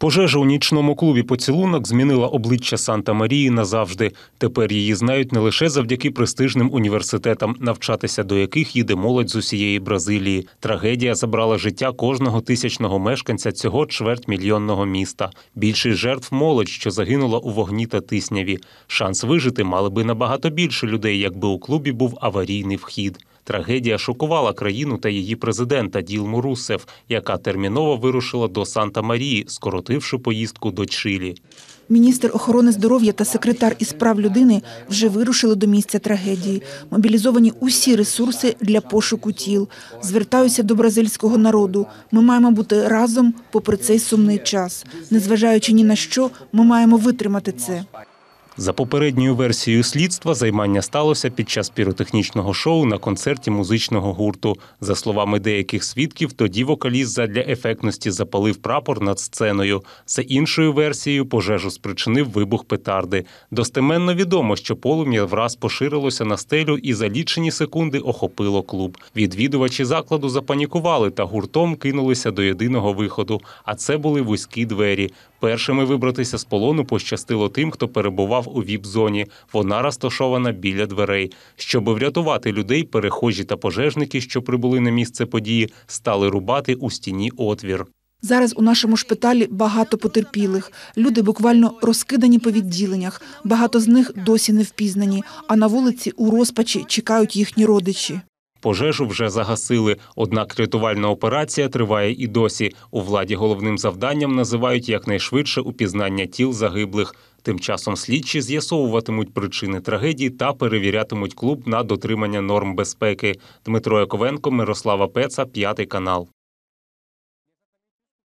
Пожежа у нічному клубі поцілунок змінила обличчя Санта Марії назавжди. Тепер її знають не лише завдяки престижним університетам, навчатися до яких їде молодь з усієї Бразилії. Трагедія забрала життя кожного тисячного мешканця цього чвертьмільйонного міста. Більшість жертв молодь, що загинула у вогні та тисняві. Шанс вижити мали би набагато більше людей, якби у клубі був аварійний вхід. Трагедія шокувала країну та її президента Ділму Русев, яка терміново вирушила до Санта Марії, скоротивши поїздку до Чилі. Міністр охорони здоров'я та секретар із прав людини вже вирушили до місця трагедії. Мобілізовані усі ресурси для пошуку тіл. Звертаюся до бразильського народу. Ми маємо бути разом попри цей сумний час. Незважаючи ні на що, ми маємо витримати це. За попередньою версією слідства, займання сталося під час піротехнічного шоу на концерті музичного гурту. За словами деяких свідків, тоді вокаліст задля ефектності запалив прапор над сценою. За іншою версією, пожежу спричинив вибух петарди. Достеменно відомо, що полум'я враз поширилося на стелю і за лічені секунди охопило клуб. Відвідувачі закладу запанікували та гуртом кинулися до єдиного виходу. А це були вузькі двері. Першими вибратися з полону пощастило тим, хто перебував у віп-зоні. Вона розташована біля дверей. Щоб врятувати людей, перехожі та пожежники, що прибули на місце події, стали рубати у стіні отвір. Зараз у нашому шпиталі багато потерпілих. Люди буквально розкидані по відділеннях. Багато з них досі не впізнані, а на вулиці у розпачі чекають їхні родичі. Пожежу вже загасили, однак рятувальна операція триває і досі. У владі головним завданням називають якнайшвидше упізнання тіл загиблих. Тим часом слідчі з'ясовуватимуть причини трагедії та перевірятимуть клуб на дотримання норм безпеки. Дмитро Яковенко, Мирослава Пеца, п'ятий канал.